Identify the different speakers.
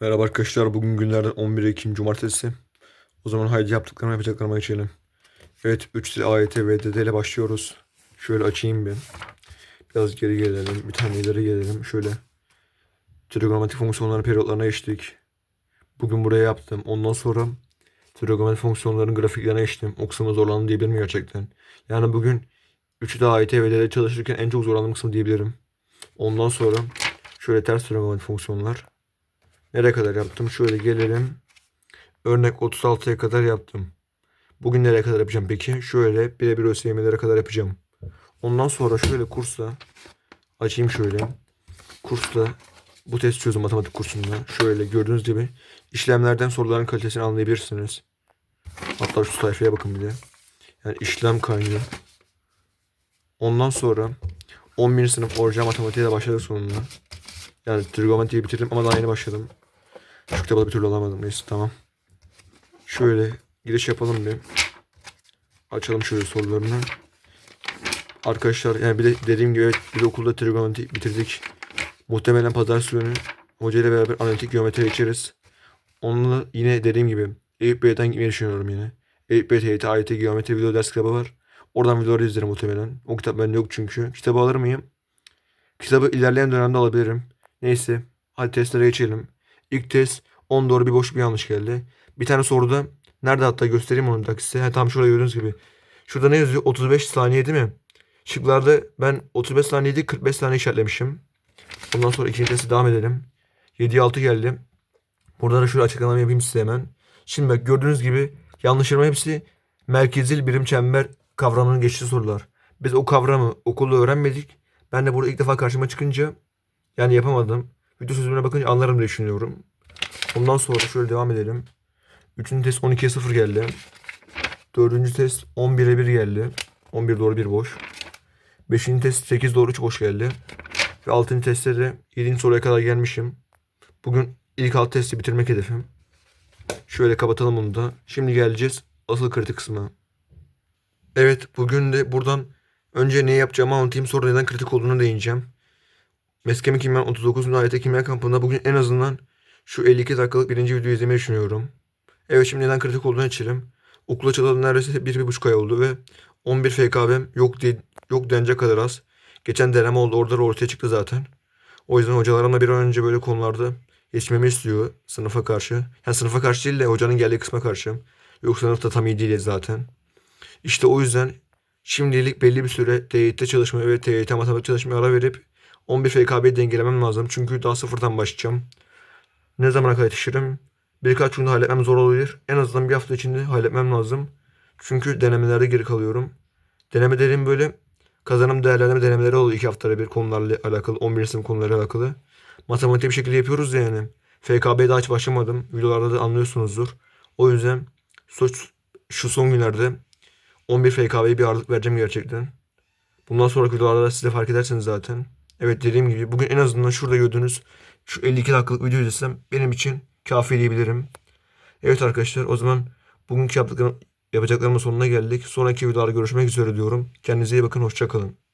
Speaker 1: Merhaba arkadaşlar. Bugün günlerden 11 Ekim Cumartesi. O zaman haydi yaptıklarımı yapacaklarıma geçelim. Evet 3 AYT ve DD ile başlıyoruz. Şöyle açayım bir. Biraz geri gelelim. Bir tane ileri gelelim. Şöyle. Trigonometrik fonksiyonların periyotlarına geçtik. Bugün buraya yaptım. Ondan sonra trigonometrik fonksiyonların grafiklerine geçtim. O kısmı zorlandım diyebilirim gerçekten. Yani bugün 3 de AYT ve DD çalışırken en çok zorlandığım kısım diyebilirim. Ondan sonra şöyle ters trigonometrik fonksiyonlar. Nereye kadar yaptım? Şöyle gelelim. Örnek 36'ya kadar yaptım. Bugün nereye kadar yapacağım peki? Şöyle birebir ÖSYM'lere kadar yapacağım. Ondan sonra şöyle kursla açayım şöyle. Kursla bu test çözüm matematik kursunda. Şöyle gördüğünüz gibi işlemlerden soruların kalitesini anlayabilirsiniz. Hatta şu sayfaya bakın bir de. Yani işlem kaynağı. Ondan sonra 11. sınıf orijinal matematiğe de başladık sonunda. Yani trigonometriyi bitirdim ama daha yeni başladım. Şu kitabı bir türlü alamadım. Neyse tamam. Şöyle giriş yapalım bir. Açalım şöyle sorularını. Arkadaşlar yani bir de dediğim gibi evet, bir de okulda trigonometri bitirdik. Muhtemelen pazartesi günü hocayla beraber analitik geometri geçeriz. Onunla yine dediğim gibi Eyüp Bey'den gitmeyi düşünüyorum yine. Eyüp Bey TYT, AYT geometri video ders kitabı var. Oradan videoları izlerim muhtemelen. O kitap bende yok çünkü. Kitabı alır mıyım? Kitabı ilerleyen dönemde alabilirim. Neyse. Hadi testlere geçelim. İlk test 10 doğru bir boş bir yanlış geldi. Bir tane soruda nerede hatta göstereyim onu da size. Ha, tam şurada gördüğünüz gibi. Şurada ne yazıyor? 35 saniye değil mi? Şıklarda ben 35 saniye değil 45 saniye işaretlemişim. Ondan sonra ikinci testi devam edelim. 7'ye 6 geldi. Burada da şöyle açıklamamı yapayım size hemen. Şimdi bak gördüğünüz gibi yanlışlarım hepsi merkezil birim çember kavramının geçtiği sorular. Biz o kavramı okulda öğrenmedik. Ben de burada ilk defa karşıma çıkınca yani yapamadım. Video sözümüne bakınca anlarım diye düşünüyorum. Ondan sonra şöyle devam edelim. Üçüncü test 12'ye 0 geldi. Dördüncü test 11'e 1 geldi. 11 doğru 1 boş. Beşinci test 8 doğru 3 boş geldi. Ve altıncı testte de 7. soruya kadar gelmişim. Bugün ilk alt testi bitirmek hedefim. Şöyle kapatalım bunu da. Şimdi geleceğiz asıl kritik kısmına. Evet bugün de buradan önce ne yapacağımı anlatayım sonra neden kritik olduğunu değineceğim. Meskemi Kimya 39. AYT Kimya kampında bugün en azından şu 52 dakikalık birinci videoyu izlemeyi düşünüyorum. Evet şimdi neden kritik olduğunu açalım. Okula çalışalı neredeyse 1-1,5 ay oldu ve 11 FKB'm yok diye, yok denecek kadar az. Geçen deneme oldu orada da ortaya çıktı zaten. O yüzden hocalarımla bir an önce böyle konularda yetişmemi istiyor sınıfa karşı. Yani sınıfa karşı değil de hocanın geldiği kısma karşı. Yoksa sınıfta tam iyi değiliz zaten. İşte o yüzden şimdilik belli bir süre TYT çalışmaya ve TYT matematik çalışmaya ara verip 11 FKB'yi dengelemem lazım. Çünkü daha sıfırdan başlayacağım. Ne zamana kadar yetişirim? Birkaç günde halletmem zor olabilir. En azından bir hafta içinde halletmem lazım. Çünkü denemelerde geri kalıyorum. Deneme dediğim böyle kazanım değerlendirme denemeleri oluyor iki haftada bir konularla alakalı. 11 sınıf konularıyla alakalı. Matematik bir şekilde yapıyoruz ya yani. FKB'ye daha hiç başlamadım. Videolarda da anlıyorsunuzdur. O yüzden şu son günlerde 11 FKB'ye bir ağırlık vereceğim gerçekten. Bundan sonraki videolarda da siz de fark edersiniz zaten. Evet dediğim gibi bugün en azından şurada gördüğünüz şu 52 dakikalık video izlesem benim için kafi diyebilirim. Evet arkadaşlar o zaman bugünkü yaptıklarım, yapacaklarımın sonuna geldik. Sonraki videolarda görüşmek üzere diyorum. Kendinize iyi bakın hoşçakalın.